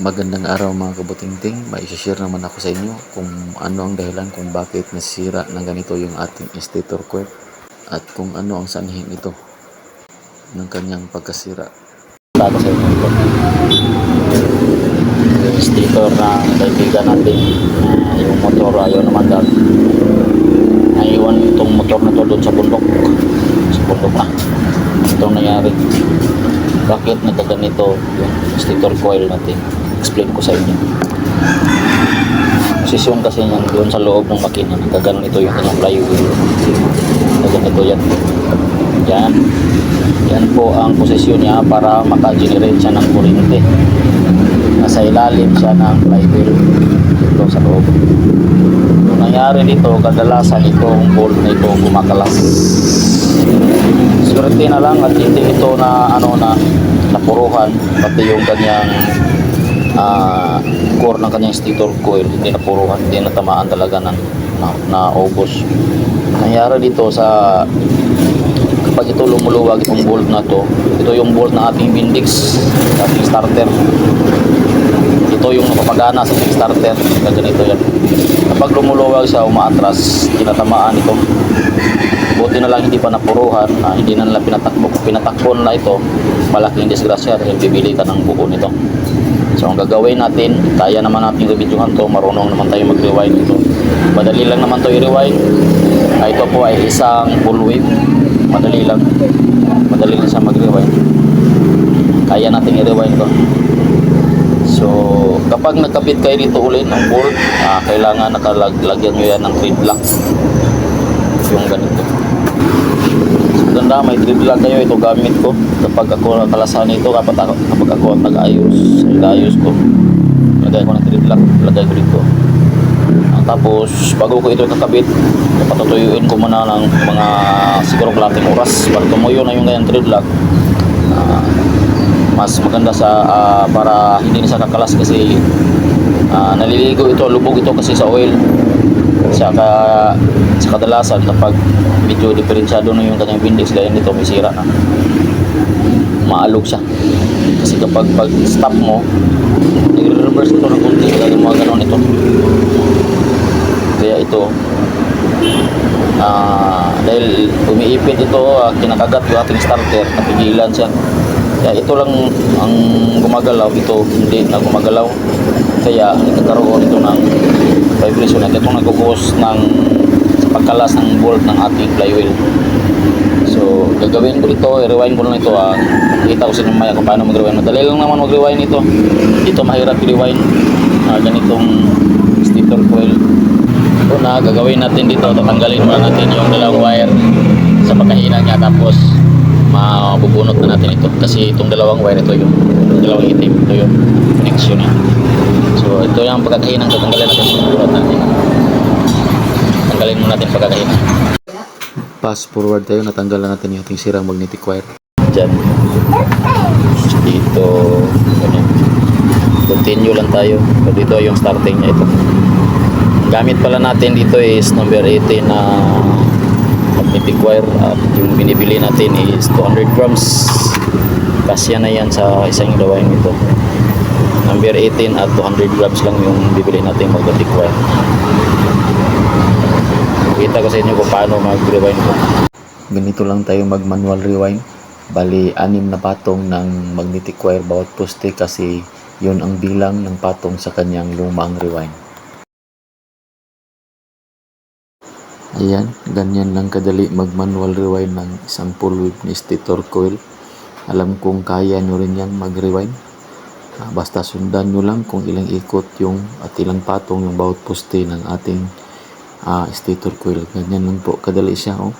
Magandang araw mga kabutingting. May share naman ako sa inyo kung ano ang dahilan kung bakit nasira ng ganito yung ating stator coil at kung ano ang sanhin ito ng kanyang pagkasira. bago sa inyo ito. Yung stator na kaibigan natin, ah, yung motor ayaw naman dahil naiwan itong motor na to doon sa bundok. Sa bundok na. Itong nangyari. Bakit nagkaganito yung stator coil natin? Explain ko sa inyo. Posisyon kasi niyan doon sa loob ng makina. Nagkaganon ito yung kanyang flywheel. Nagkaganito yan. Yan. Yan po ang posisyon niya para maka-generate siya ng kuryente. Nasa ilalim siya ng flywheel dito sa loob. Yung nangyari dito, kadalasan itong bolt na ito gumakalas. Swerte na lang at hindi ito na ano na napuruhan pati yung kanyang ah, core ng kanyang stator coil hindi napuruhan, hindi natamaan talaga ng na, na obos. Nangyari dito sa kapag ito lumuluwag itong bolt na to ito yung bolt na ating Bindix ating starter. Ito yung napapagana sa ating starter na ganito yan. Kapag lumuluwag siya umaatras tinatamaan ito. Buti na lang hindi pa napuruhan ah, hindi na nila pinatakbo kung pinatakbo na ito. Malaking disgrasya dahil bibili ka ng buko nito so ang gagawin natin kaya naman natin i-videohan to marunong naman tayo mag-rewind ito. Madali lang naman to i-rewind. Ah, ito po ay isang full wave madali lang. Madali lang siya mag-rewind. Kaya natin i-rewind to. So kapag nagkabit kayo dito ulit ng bolt ah, kailangan nakalagyan nyo yan ng grid lock yung ganito ganda may grid lock kayo. Ito gamit ko. Kapag ako nakalasan ito kapag ako, kapag ako nag-ayos nag-ayos ko lagay ko ng grid lock lagay ko dito. Ah, tapos bago ko ito kakabit patutuyuin ko muna ng mga siguro kalating oras para tumuyo na yung ganyan dreadlock Ah, mas maganda sa ah, para hindi na siya kakalas kasi ah, naliligo ito lubog ito kasi sa oil. Saka sa kadalasan kapag medyo diferensyado na yung kanyang bindix gaya nito may sira na. Maalog siya. Kasi kapag pag stop mo nire-reverse ito ng konti kaya mga ganon ito. Kaya ito ah dahil umiipit ito ah, kinakagat yung ating starter napigilan siya. Kaya ito lang ang gumagalaw ito hindi na gumagalaw. Kaya nagkakaroon ito ng vibration. At itong nagkukos ng pagkalas ng bolt ng ating flywheel. So gagawin ko ito i-rewind ko lang ito ah. Kita ko sa inyo maya kung paano mag-rewind. Madali lang naman mag-rewind ito. Dito mahirap i-rewind ah, ganitong stator coil. Una gagawin natin dito. Tatanggalin muna natin yung dalawang wire sa pagkahina niya tapos mabubunot na natin ito. Kasi itong dalawang wire ito yung dalawang itim. Ito yung connection niya. So ito yung pagkakahinang tatanggalin natin. Bunot natin tanggalin muna natin pagkakahinang Fast forward tayo, natanggalan natin yung ating sirang magnetic wire. dyan dito ganyan continue lang tayo. So dito yung starting niya. Ito. Gamit pala natin dito is number 18 na magnetic wire. At yung binibili natin is 200 grams. Kasya na yan sa isang gawain ito number 18 at 200 grams lang yung bibili natin magnetic wire kita ko sa inyo kung paano mag-rewind ko Ganito lang tayo mag-manual rewind. Bali, anim na patong ng magnetic wire bawat poste kasi yun ang bilang ng patong sa kanyang lumang rewind. Ayan, ganyan lang kadali mag-manual rewind ng isang full wave ni stator coil. Alam kong kaya nyo rin yan mag-rewind. Ah, Basta sundan nyo lang kung ilang ikot yung at ilang patong yung bawat poste ng ating ah, stator coil. Ganyan lang po kadali siya. Oh.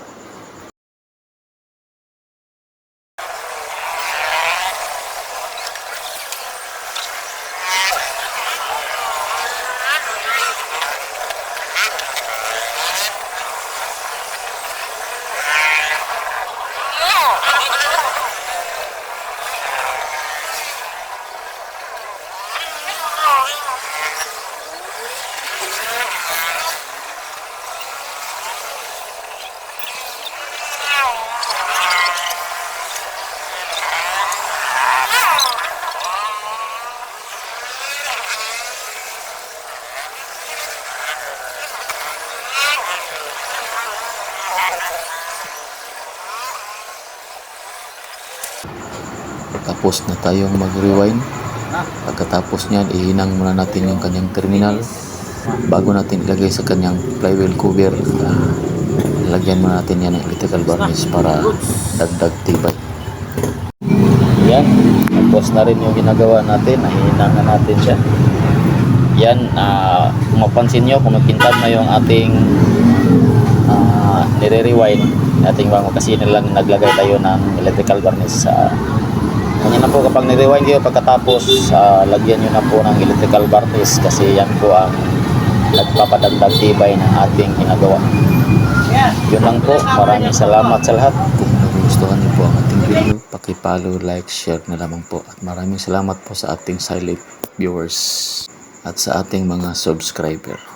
Tapos na tayong mag-rewind. Pagkatapos niyan, ihinang muna natin yung kanyang terminal bago natin ilagay sa kanyang flywheel cover. Uh, lagyan muna natin yan ng electrical varnish para dagdag tibay. Yan, tapos na rin yung ginagawa natin. Nahihinang na natin siya. Yan, uh, kung mapansin nyo, kumikintab na yung ating uh, ah nire-rewind ating mga kasi nilang naglagay tayo ng electrical varnish sa Ganyan na po kapag ni-rewind kayo pagkatapos ah, lagyan nyo na po ng electrical varnish kasi yan po ang nagpapadagdag tibay ng ating ginagawa. Yun lang po. Maraming salamat sa lahat. Kung nagustuhan niyo po ang ating video, pakipollow, like, share na lamang po. At maraming salamat po sa ating silent viewers at sa ating mga subscriber.